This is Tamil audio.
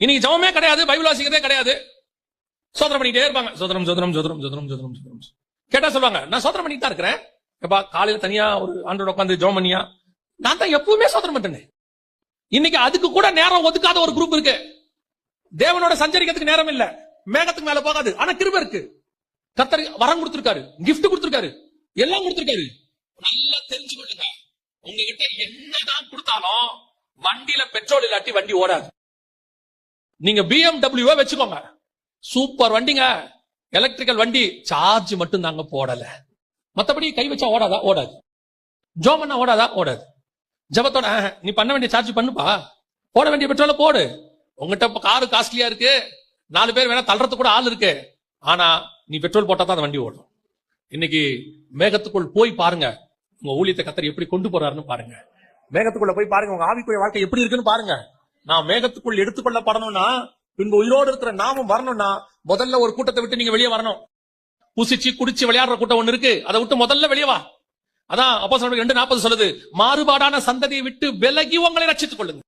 இன்னைக்கு ஜெபமே கிடையாது பைபிள் வாசிக்கிறதே கிடையாது. சோதனை பண்ணிட்டே இருப்பாங்க. சோதனம் சோதனம் சோதனம் சோதனம் சோதனம் சோதனம். கேட்டா சொல்லுவாங்க நான் சோதனை பண்ணிட்டு தான் இருக்கிறேன். எப்பா காலையில தனியா ஒரு ஆண்டோட உட்காந்து ஜோம் பண்ணியா? நான் தான் எப்பவுமே சோதனை பண்ணிட்டேன். இன்னைக்கு அதுக்கு கூட நேரம் ஒதுக்காத ஒரு குரூப் இருக்கு. தேவனோட சஞ்சரிக்கிறதுக்கு நேரம் இல்ல. மேகத்துக்கு மேல போகாது. ஆனா கிருப இருக்கு. கத்தர் வரம் கொடுத்திருக்காரு. கிஃப்ட் கொடுத்திருக்காரு. எல்லாம் கொடுத்திருக்காரு. நல்லா தெரிஞ்சு கொள்ளுங்க உங்ககிட்ட என்னதான் கொடுத்தாலும் வண்டியில பெட்ரோல் இல்லாட்டி வண்டி ஓடாது. நீங்க பிஎம்டபிள்யூ வச்சுக்கோங்க. சூப்பர் வண்டிங்க. எலக்ட்ரிக்கல் வண்டி சார்ஜ் மட்டும் தாங்க போடல. மத்தபடி கை வச்சா ஓடாதா? ஓடாது. ஜோமன்னா ஓடாதா? ஓடாது. ஜபத்தோட நீ பண்ண வேண்டிய சார்ஜ் பண்ணுப்பா. போட வேண்டிய பெட்ரோல போடு. உங்ககிட்ட இப்ப காரு காஸ்ட்லியா இருக்கு. நாலு பேர் வேணா தள்ளுறதுக்கு கூட ஆள் இருக்கு. ஆனா நீ பெட்ரோல் போட்டா தான் அந்த வண்டி ஓடும். இன்னைக்கு மேகத்துக்குள் போய் பாருங்க. உங்க ஊழியத்தை கத்தர் எப்படி கொண்டு போறாருன்னு பாருங்க. மேகத்துக்குள்ள போய் பாருங்க. உங்க ஆவிக்குரிய வாழ்க்கை எப்படி இருக்குன்னு பாருங்க. நான் மேகத்துக்குள் எடுத்துக்கொள்ளப்படணும்னா பின்பு உயிரோடு இருக்கிற நாமும் வரணும்னா முதல்ல ஒரு கூட்டத்தை விட்டு நீங்க வெளியே வரணும். புசிச்சு குடிச்சு விளையாடுற கூட்டம் ஒண்ணு இருக்கு. அதை விட்டு முதல்ல வெளியே வா. அதான் அப்போ ரெண்டு நாற்பது சொல்லுது மாறுபாடான சந்ததியை விட்டு விலகி உங்களை ரச்சித்துக் கொள்ளுங்க